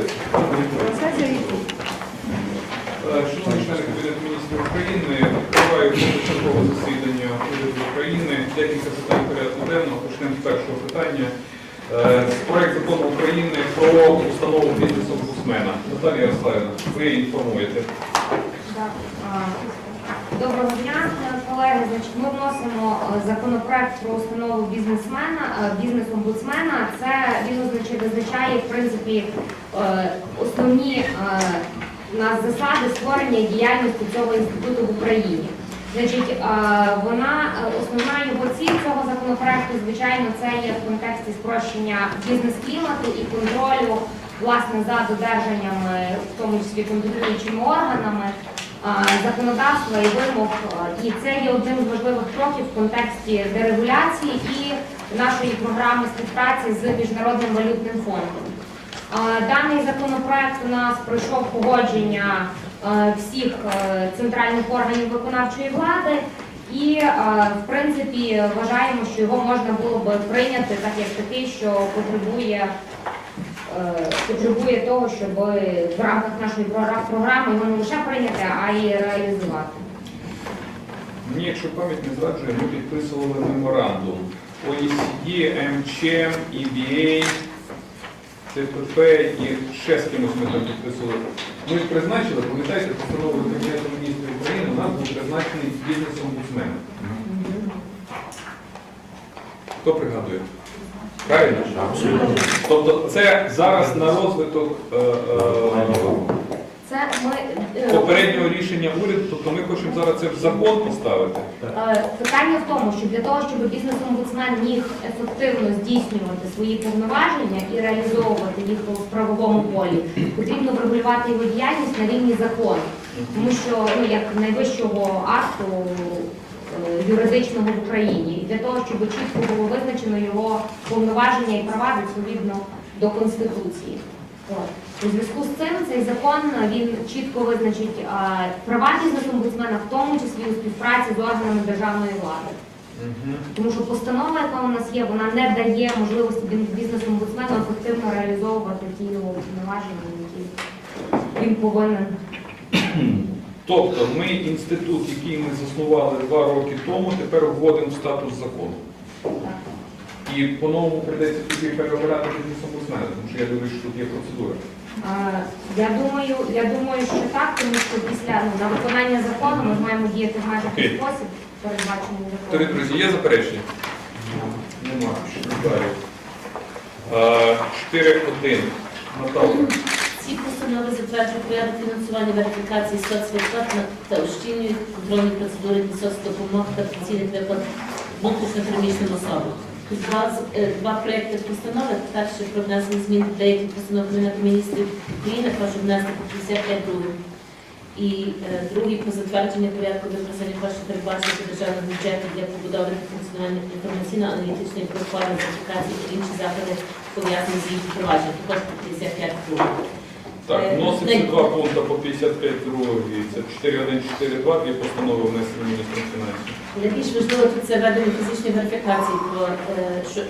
Е, Шановні члени Кабінету міністрів України, відкриваю позачергове засідання уряду України. Декілька питань порядку денного. Почнемо з першого питання. Проект закону України про установу бізнес-омбудсмена. Наталія Ярославівна, ви інформуєте. Так, Доброго дня, колеги. Значить, ми вносимо е, законопроект про установу бізнесмена, е, бізнес-омбудсмена. Це він визначає в принципі е, основні нас засади створення діяльності цього інституту в Україні. Значить, вона основна його ціль цього законопроекту, звичайно, це є в контексті спрощення бізнес-клімату і контролю власне за додержанням, в тому числі контролюючими органами законодавства і вимог. І це є одним з важливих кроків в контексті дерегуляції і нашої програми співпраці з Міжнародним валютним фондом. Даний законопроект у нас пройшов погодження е, всіх е, центральних органів виконавчої влади. І е, в принципі вважаємо, що його можна було би прийняти так як такий, що потребує е, потребує того, щоб в рамках нашої програми його не лише прийняти, а й реалізувати. Мені, якщо пам'ять не зраджує, ми підписували меморандум. OECD, МЧМ, EBA, ЦПП і ще з кимось ми там підписували. Ми ж призначили, пам'ятаєте, постановою Кабінету міністрів України у нас був призначений бізнес-омбудсмен. Хто пригадує? Правильно? Абсолютно. Тобто це зараз на розвиток е, е, Це ми е, попереднього рішення уряду, тобто ми хочемо зараз це в закон поставити. Е, Питання в тому, що для того, щоб бізнес-омбудсмен міг ефективно здійснювати свої повноваження і реалізовувати їх в правовому полі, потрібно врегулювати його діяльність на рівні закону, тому що ну, як найвищого акту юридичного в Україні, і для того, щоб чітко було визначено його повноваження і права відповідно до конституції. От. У зв'язку з цим цей закон е, він чітко визначить е, права бізнес-омбудсмена, в тому числі у співпраці з органами державної влади. Тому що постанова, яка у нас є, вона не дає можливості бізнес-омбудсмену ефективно реалізовувати ті його повноваження, які він повинен. Тобто ми інститут, який ми заснували два роки тому, тепер вводимо в статус закону. І по-новому прийдеться тоді переобирати бізнес-омбудсмена, тому що я думаю, що тут є процедура. Я думаю, я думаю, що так, тому що після ну, на виконання закону ми маємо діяти в межах Окей. спосіб, передбачений законом. друзі, є заперечення? Нема. Що далі? Е, 4.1. Наталка. Ці постанови затверджують порядок фінансування верифікації соцвиплат та ущільнюють контрольні процедури для соцдопомоги та офіційних виплат внутрішньопереміщеним особам. Два, е, два проекти постанови. Перший про внесення змін до деяких постанов Кабінету міністрів України, прошу внести по 55 другу. І е, другий про затвердження порядку використання коштів передбачених у державному бюджеті для побудови та функціонування інформаційно-аналітичної платформи верифікації та інші заходи пов'язані з її впровадженням. Також по 55 другу. Не- два пункти по 55 другої. Це 4.1.4.2 є постанова внесення міністром фінансів. Найбільш важливо тут це ведення фізичної верифікації про е, що,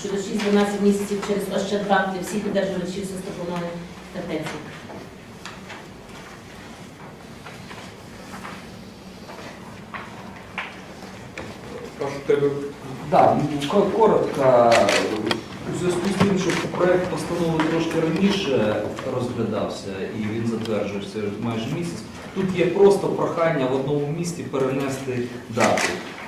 щодо 6-12 місяців через Ощадбанк для всіх одержувачів соцдопомоги та пенсій. Паш, у тебе Так, коротко. Зв'язку з тим, що проект постанови трошки раніше розглядався і він затверджується майже місяць. Тут є просто прохання в одному місті перенести дату.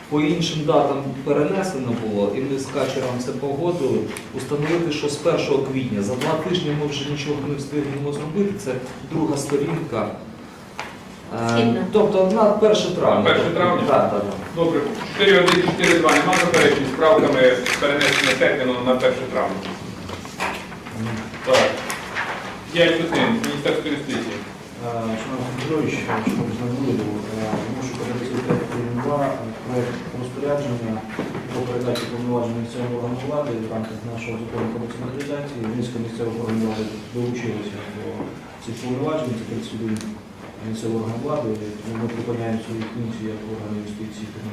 По іншим датам перенесено було, і ми з Качером це погодили. Установити, що з 1 квітня за два тижні ми вже нічого не встигнемо зробити. Це друга сторінка. Е, Тобто на 1 травня. 1 травня? Так, так. Добре, 4.1.4.2 нема заперечень з правками перенесення терміну на 1 травня. Так. 5.1. Міністерство юстиції. Шановний Петрович, шановний Знамовиду, можу подати два проект розпорядження про передачу повноважень місцевого органу влади в рамках нашого закону про децентралізації. Низка місцевих органів влади долучилися до цих повноважень, це 31 місцевого органу влади. Тому Ми припиняємо свої функції як органи юстиції та е,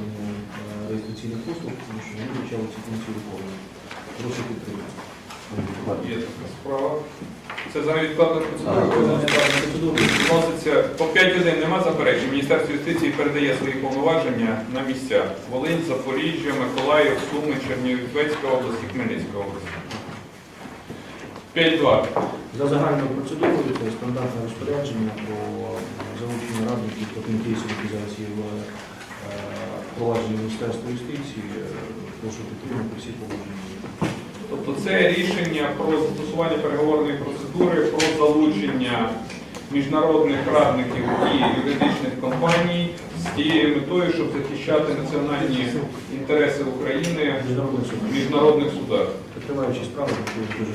реєстраційних послуг, тому що вони почали ці функції виконувати. Прошу підтримати. Є така справа. Це за процедуру. процедуру. Вноситься по 5 годин, нема заперечень. Міністерство юстиції передає свої повноваження на місця. Волинь, Запоріжжя, Миколаїв, Суми, Чернівецька область і Хмельницька область. 5-2. За загальною процедурою це стандартне розпорядження про залучення радників потенційців, які зараз є в е, провадженні Міністерства юстиції. Е, Прошу підтримати всі положення. Тобто це рішення про застосування переговорної процедури, про залучення міжнародних радників і юридичних компаній з тією метою, щоб захищати національні інтереси України в міжнародних судах. Відкриваючи справу, дуже.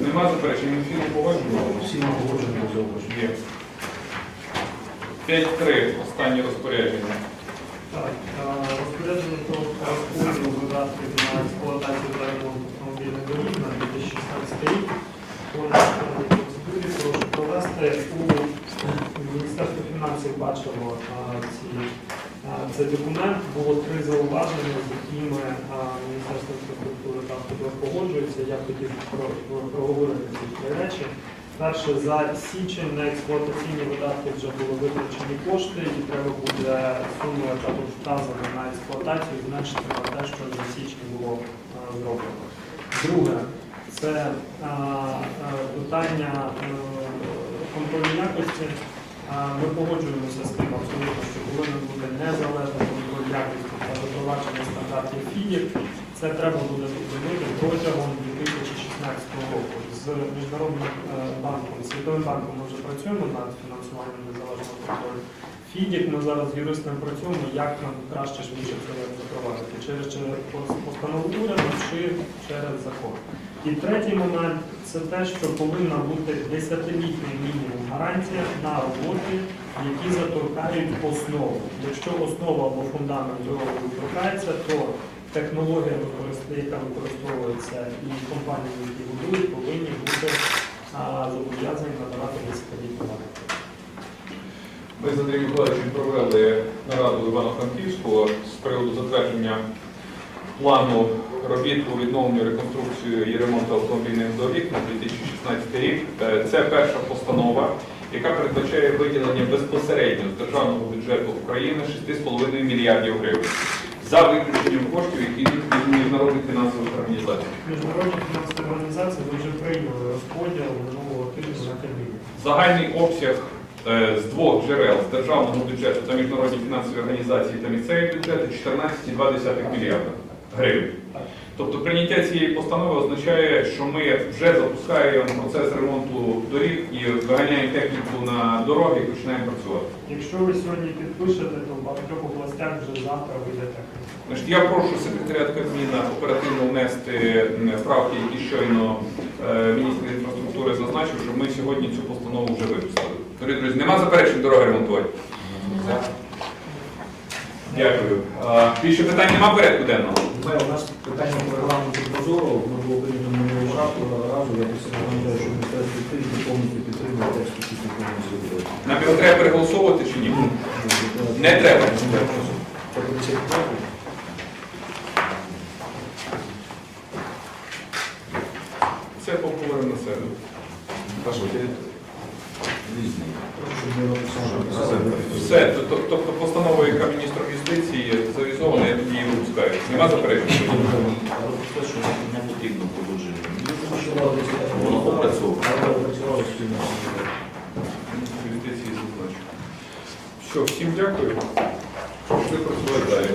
Нема заперечень, всі погоджували. Всі погоджені зауваження. Є. 5-3. Останнє розпорядження. Так, е, розпорядження про розподіл видатків на експлуатацію та ремонт автомобільних доріг на 2016 рік. Провести у Міністерство фінансів бачило ці, е, цей документ. Було три зауваження, з якими Міністерство інфраструктури та погоджується. Я хотів про- про- проговорити ці три речі. Перше, за січень на експлуатаційні видатки вже були витрачені кошти, і треба буде суму, яка вказана на експлуатацію, зменшити на те, що за січень було зроблено. Друге, це е, е, питання контролю якості. Ми погоджуємося з тим абсолютно, що повинен бути незалежний контроль якості та запровадження стандартів фінів, Це треба буде зробити протягом 2016 року. З міжнародним е, банком, Світовим банком ми вже працюємо над фінансуванням незалежного контролю. ФІДік ми зараз з юристами працюємо, як нам краще швидше це запровадити, через, через постанову уряду чи через закон. І третій момент це те, що повинна бути 10-літній мінімум гарантія на роботи, які заторкають основу. Якщо основа або фундамент дороги торкається, то технологія, яка використовується, і компанії, які будують, повинні бути зобов'язані надавати 10-літню. Ми з Андрієм Миколаївичем провели нараду Івано-Франківську з приводу затвердження плану робіт по відновленню, реконструкцію і ремонту автомобільних доріг на 2016 рік. Е, Це перша постанова, яка передбачає виділення безпосередньо з державного бюджету України 6,5 мільярдів гривень за виключенням коштів, які йдуть від міжнародних фінансових організацій. Міжнародні фінансові організації ви вже прийняли розподіл минулого тижня на Кабміні. Загальний обсяг е, з двох джерел з державного бюджету та міжнародні фінансові організації та місцеві бюджети 14,2 мільярда гривень. Тобто прийняття цієї постанови означає, що ми вже запускаємо процес ремонту доріг і виганяємо техніку на дороги і починаємо працювати. Якщо ви сьогодні підпишете, то в багатьох областях вже завтра вийде техніка. Значить, я прошу секретаріат Кабміна оперативно внести правки, які щойно е, міністр інфраструктури зазначив, щоб ми сьогодні цю постанову вже випустили. Дорогі друзі, нема заперечень дороги ремонтувати? Дякую. Більше питань нема порядку денного? Ми, у нас питання по регламенту прозоро, ми було прийнято минулого разу, разу, я просив нагадаю, що Міністерство юстиції повністю підтримує текст після повністю. Нам його треба переголосовувати чи ні? Не треба. Це поговоримо на себе. Щоб Все, то- то- тобто постанова, яка міністром юстиції завізована, я її випускаю. Нема заперечень? Не потрібно положити. Воно Воно опрацьовує. Юстиції зазначу. Що, всім дякую. Пішли працювати далі.